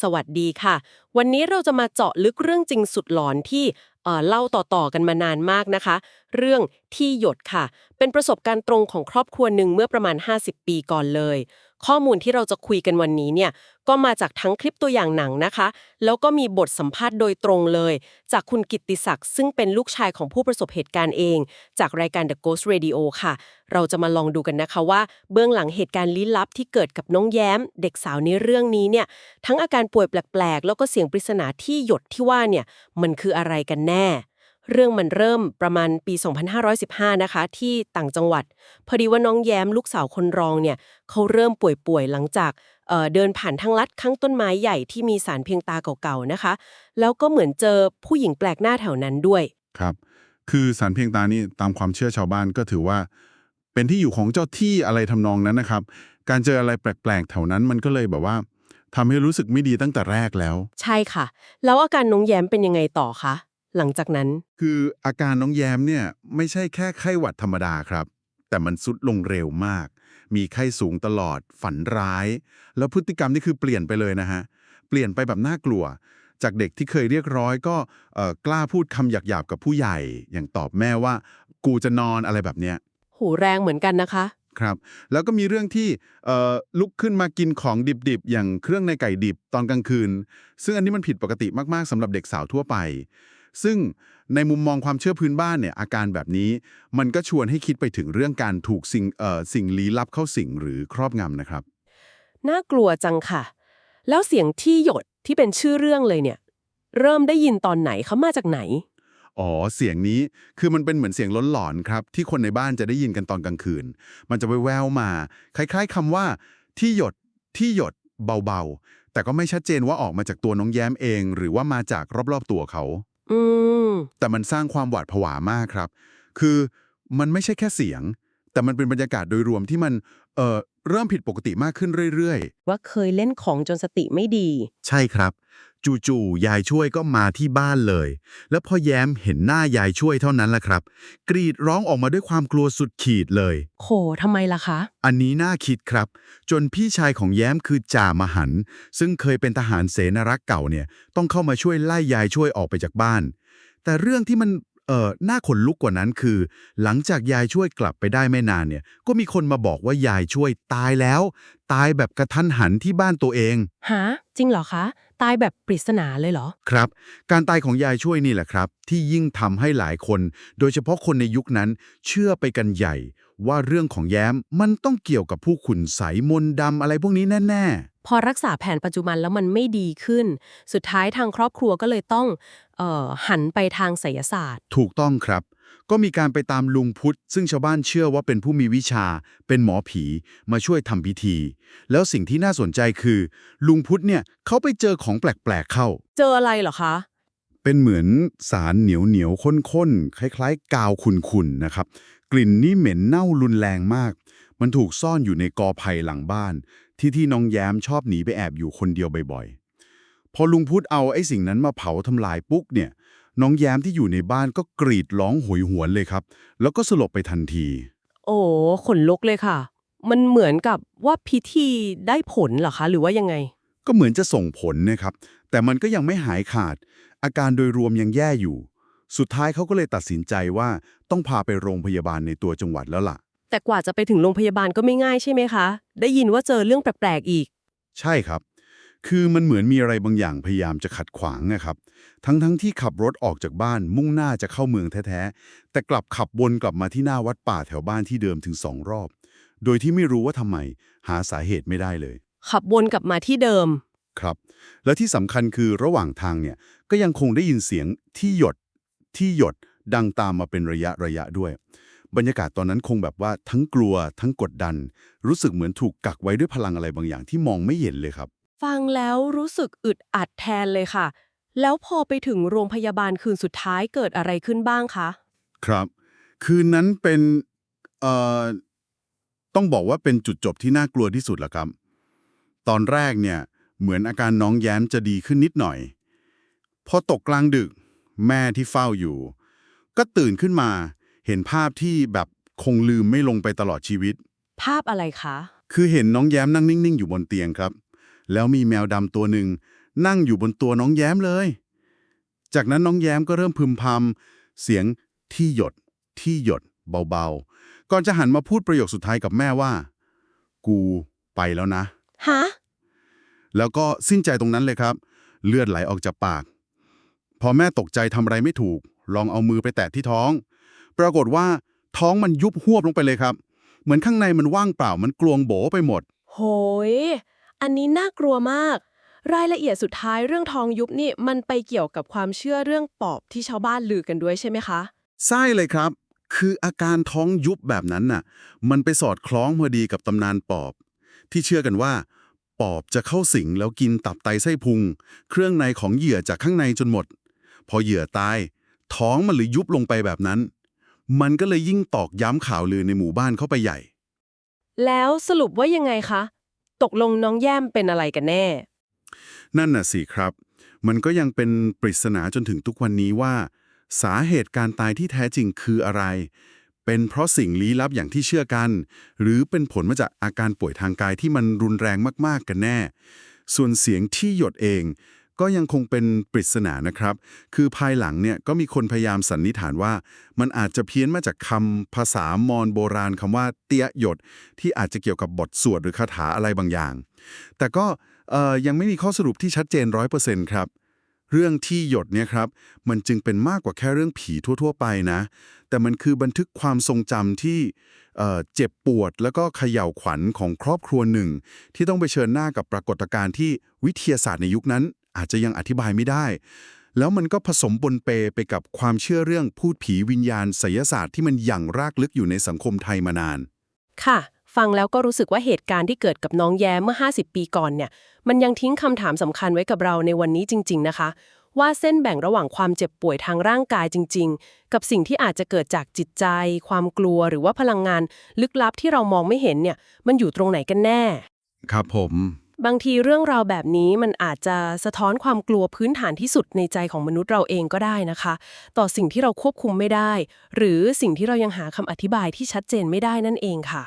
สวัสดีค่ะ วันนี้เราจะมาเจาะลึกเรื่องจริงสุดหลอนที่เอ่อเล่าต่อๆกันมานานมากนะคะ เรื่องที่หยดค่ะ เป็นประสบการณ์ตรงของครอบครัวหนึ่งเมื่อประมาณ 50 ปีก่อนเลย ข้อมูลที่เราจะคุยกันวันนี้เนี่ย ก็มาจากทั้งคลิปตัวอย่างหนังนะคะ แล้วก็มีบทสัมภาษณ์โดยตรงเลย จากคุณกิตติศักดิ์ซึ่งเป็นลูกชายของผู้ประสบเหตุการณ์เอง จากรายการ The Ghost Radio ค่ะ เราจะมาลองดูกันนะคะว่า เบื้องหลังเหตุการณ์ลี้ลับที่เกิดกับน้องแย้ม เด็กสาวในเรื่องนี้เนี่ยทั้งอาการป่วยแปลกๆ แล้วก็เสียงปริศนาที่หยดที่ว่าเนี่ยมันคืออะไรกันแน่ เรื่องมันเริ่มประมาณปี 2515 นะคะ ที่ต่างจังหวัด พอดีว่าน้องแย้มลูกสาวคนรองเนี่ยเขาเริ่มป่วยๆ หลังจากเอ่อเดินผ่านทางลัดข้างต้นไม้ใหญ่ที่มีสารเพียงตาเก่าๆนะคะ แล้วก็เหมือนเจอผู้หญิงแปลกหน้าแถวนั้นด้วย ครับ คือสารเพียงตานี่ตามความเชื่อชาวบ้านก็ถือว่า เป็นที่อยู่ของเจ้าที่อะไรทำนองนั้นนะครับ การเจออะไรแปลกๆแถวนั้นมันก็เลยแบบว่าทำให้รู้สึกไม่ดีตั้งแต่แรกแล้ว ใช่ค่ะ แล้วอาการน้องแย้มเป็นยังไงต่อคะ หลังจากนั้น คืออาการน้องแย้มเนี่ยไม่ใช่แค่ไข้หวัดธรรมดาครับ แต่มันสุดลงเร็วมาก มีไข้สูงตลอด ฝันร้าย แล้วพฤติกรรมนี่คือเปลี่ยนไปเลยนะฮะ เปลี่ยนไปแบบน่ากลัว จากเด็กที่เคยเรียกร้อยก็เอ่อกล้าพูดคำหยาบๆกับผู้ใหญ่ อย่างตอบแม่ว่า กูจะนอนอะไรแบบเนี้ยหูแรงเหมือนกันนะคะครับแล้วก็มีเรื่องที่เอ่อลุกขึ้นมากินของดิบๆ อย่างเครื่องในไก่ดิบตอนกลางคืน ซึ่งอันนี้มันผิดปกติมากๆสำหรับเด็กสาวทั่วไป ซึ่งในมุมมองความเชื่อพื้นบ้านเนี่ยอาการแบบนี้ มันก็ชวนให้คิดไปถึงเรื่องการถูกสิ่งเอ่อสิ่งลี้ลับเข้าสิงหรือครอบงำนะครับ น่ากลัวจังค่ะ แล้วเสียงที่หยดที่เป็นชื่อเรื่องเลยเนี่ย เริ่มได้ยินตอนไหนเขามาจากไหน อ๋อ เสียงนี้คือมันเป็นเหมือนเสียงล้นหลอนครับ ที่คนในบ้านจะได้ยินกันตอนกลางคืน มันจะแววๆมา คล้ายๆคำว่า ที่หยดที่หยดเบาๆ แต่ก็ไม่ชัดเจนว่าออกมาจากตัวน้องแย้มเอง หรือว่ามาจากรอบๆตัวเขา อืมแต่มันสร้างความหวาดผวามากครับ คือมันไม่ใช่แค่เสียง แต่มันเป็นบรรยากาศโดยรวมที่มันเอ่อเริ่มผิดปกติมากขึ้นเรื่อยๆว่าเคยเล่นของจนสติไม่ดีใช่ครับ จู่ๆยายช่วยก็มาที่บ้านเลย แล้วพอแย้มเห็นหน้ายายช่วยเท่านั้นแหละครับ กรีดร้องออกมาด้วยความกลัวสุดขีดเลย โหทำไมล่ะคะ อันนี้น่าคิดครับ จนพี่ชายของแย้มคือจ่ามหันต์ซึ่งเคยเป็นทหารเสนารักษ์เก่าเนี่ย ต้องเข้ามาช่วยไล่ยายช่วยออกไปจากบ้าน แต่เรื่องที่มันเอ่อน่าขนลุกกว่านั้นคือ หลังจากยายช่วยกลับไปได้ไม่นานเนี่ย ก็มีคนมาบอกว่ายายช่วยตายแล้ว ตายแบบกระทันหันที่บ้านตัวเอง หา จริงเหรอคะตายแบบปริศนาเลยเหรอ ครับ การตายของยายช่วยนี่แหละครับ ที่ยิ่งทำให้หลายคน โดยเฉพาะคนในยุคนั้น เชื่อไปกันใหญ่ ว่าเรื่องของแย้มมันต้องเกี่ยวกับผู้ขุนใสยมนต์ดำอะไรพวกนี้แน่พอรักษาแผนปัจจุบันแล้วมันไม่ดีขึ้น สุดท้ายทางครอบครัวก็เลยต้องเอ่อหันไปทางไสยศาสตร์ๆถูกต้องครับ ก็มีการไปตามลุงพุทธ ซึ่งชาวบ้านเชื่อว่าเป็นผู้มีวิชา เป็นหมอผีมาช่วยทำพิธี แล้วสิ่งที่น่าสนใจคือ ลุงพุทธเนี่ยเขาไปเจอของแปลกๆเข้า เจออะไรเหรอคะ เป็นเหมือนสารเหนียวเหนียวๆข้นๆ คล้ายๆ กาวขุ่นๆนะครับ กลิ่นนี่เหม็นเน่ารุนแรงมาก มันถูกซ่อนอยู่ในกอไผ่หลังบ้าน ที่ที่น้องแย้มชอบหนีไปแอบอยู่คนเดียวบ่อยๆ พอลุงพุทธเอาไอ้สิ่งนั้นมาเผาทำลายปุ๊กเนี่ย น้องแย้มที่อยู่ในบ้านก็กรีดร้องโหยหวนเลยครับ แล้วก็สลบไปทันที โอ้ขนลุกเลยค่ะ มันเหมือนกับว่าพิธีได้ผลเหรอคะ หรือว่ายังไง ก็เหมือนจะส่งผลนะครับ แต่มันก็ยังไม่หายขาด อาการโดยรวมยังแย่อยู่ สุดท้ายเขาก็เลยตัดสินใจว่าต้องพาไปโรงพยาบาลในตัวจังหวัดแล้วล่ะ แต่กว่าจะไปถึงโรงพยาบาลก็ไม่ง่ายใช่ไหมคะ ได้ยินว่าเจอเรื่องแปลกๆอีก ใช่ครับ คือมันเหมือนมีอะไรบางอย่างพยายามจะขัดขวางนะครับ ทั้งๆทที่ขับรถออกจากบ้านมุ่งหน้าจะเข้าเมืองแท้ๆ แต่กลับขับวนกลับมาที่หน้าวัดป่าแถวบ้านที่เดิมถึงสองรอบ โดยที่ไม่รู้ว่าทำไม หาสาเหตุไม่ได้เลย ขับวนกลับมาที่เดิม ครับ และที่สำคัญคือระหว่างทางเนี่ยก็ยังคงได้ยินเสียงที่หยดที่หยดดังตามมาเป็นระยะระยะด้วย บรรยากาศตอนนั้นคงแบบว่าทั้งกลัวทั้งกดดัน รู้สึกเหมือนถูกกักไว้ด้วยพลังอะไรบางอย่างที่มองไม่เห็นเลยครับ ฟังแล้วรู้สึกอึดอัดแทนเลยค่ะ แล้วพอไปถึงโรงพยาบาลคืนสุดท้ายเกิดอะไรขึ้นบ้างคะ ครับ คืนนั้นเป็นเอ่อต้องบอกว่าเป็นจุดจบที่น่ากลัวที่สุดละครับ ตอนแรกเนี่ยเหมือนอาการน้องแย้มจะดีขึ้นนิดหน่อย พอตกกลางดึก แม่ที่เฝ้าอยู่ ก็ตื่นขึ้นมา เห็นภาพที่แบบคงลืมไม่ลงไปตลอดชีวิต ภาพอะไรคะ คือเห็นน้องแย้มนั่งนิ่ง ๆ อยู่บนเตียงครับ แล้วมีแมวดำตัวหนึ่ง นั่งอยู่บนตัวน้องแย้มเลย จากนั้นน้องแย้มก็เริ่มพึมพำเสียงที่หยด ที่หยด เบาๆ ก่อนจะหันมาพูดประโยคสุดท้ายกับแม่ว่า กูไปแล้วนะฮะแล้วก็สิ้นใจตรงนั้นเลยครับ เลือดไหลออกจากปาก พอแม่ตกใจทำอะไรไม่ถูก ลองเอามือไปแตะที่ท้อง ปรากฏว่าท้องมันยุบหวบลงไปเลยครับ เหมือนข้างในมันว่างเปล่ามันกลวงโบไปหมด โหย อันนี้น่ากลัวมาก รายละเอียดสุดท้ายเรื่องทองยุบนี่มันไปเกี่ยวกับความเชื่อเรื่องปอบที่ชาวบ้านลือกันด้วยใช่ไหมคะ ใช่เลยครับ คืออาการท้องยุบแบบนั้นน่ะ มันไปสอดคล้องพอดีกับตำนานปอบ ที่เชื่อกันว่า ปอบจะเข้าสิงแล้วกินตับไตไส้พุง เครื่องในของเหยื่อจากข้างในจนหมด พอเหยื่อตาย ท้องมันเลยยุบลงไปแบบนั้น มันก็เลยยิ่งตอกย้ำข่าวลือในหมู่บ้านเข้าไปใหญ่ แล้วสรุปว่ายังไงคะ ตกลงน้องแย้มเป็นอะไรกันแน่ นั่นน่ะสิครับ มันก็ยังเป็นปริศนาจนถึงทุกวันนี้ว่า สาเหตุการตายที่แท้จริงคืออะไร เป็นเพราะสิ่งลี้ลับอย่างที่เชื่อกัน หรือเป็นผลมาจากอาการป่วยทางกายที่มันรุนแรงมากๆกันแน่ ส่วนเสียงที่หยดเอง ก็ยังคงเป็นปริศนานะครับ คือภายหลังเนี่ยก็มีคนพยายามสันนิษฐานว่า มันอาจจะเพี้ยนมาจากคำภาษามอญโบราณคำว่า เตียหยด ที่อาจจะเกี่ยวกับบทสวดหรือคาถาอะไรบางอย่าง แต่ก็ยังไม่มีข้อสรุปที่ชัดเจนร้อยเปอร์เซ็นต์ครับ เรื่องที่หยดเนี่ยครับ มันจึงเป็นมากกว่าแค่เรื่องผีทั่ว ๆ ไปนะ แต่มันคือบันทึกความทรงจำที่เอ่อเจ็บปวดแล้วก็เขย่าวขวัญของครอบครัวหนึ่ง ที่ต้องไปเชิญหน้ากับปรากฏการณ์ที่วิทยาศาสตร์ในยุคนั้น อาจจะยังอธิบายไม่ได้ แล้วมันก็ผสมปนเปไปกับความเชื่อเรื่องพูดผีวิญญาณไสยศาสตร์ที่มันอย่างรากลึกอยู่ในสังคมไทยมานาน ค่ะ ฟังแล้วก็รู้สึกว่าเหตุการณ์ที่เกิดกับน้องแย้มเมื่อ 50 ปีก่อนเนี่ย มันยังทิ้งคำถามสำคัญไว้กับเราในวันนี้จริง ๆ นะคะ ว่าเส้นแบ่งระหว่างความเจ็บป่วยทางร่างกายจริง ๆ กับสิ่งที่อาจจะเกิดจากจิตใจ ความกลัวหรือว่าพลังงาน ลึกลับที่เรามองไม่เห็นเนี่ย มันอยู่ตรงไหนกันแน่ ครับผม บางทีเรื่องราวแบบนี้มันอาจจะสะท้อนความกลัวพื้นฐานที่สุดในใจของมนุษย์เราเองก็ได้นะคะ ต่อสิ่งที่เราควบคุมไม่ได้ หรือสิ่งที่เรายังหาคำอธิบายที่ชัดเจนไม่ได้นั่นเองค่ะ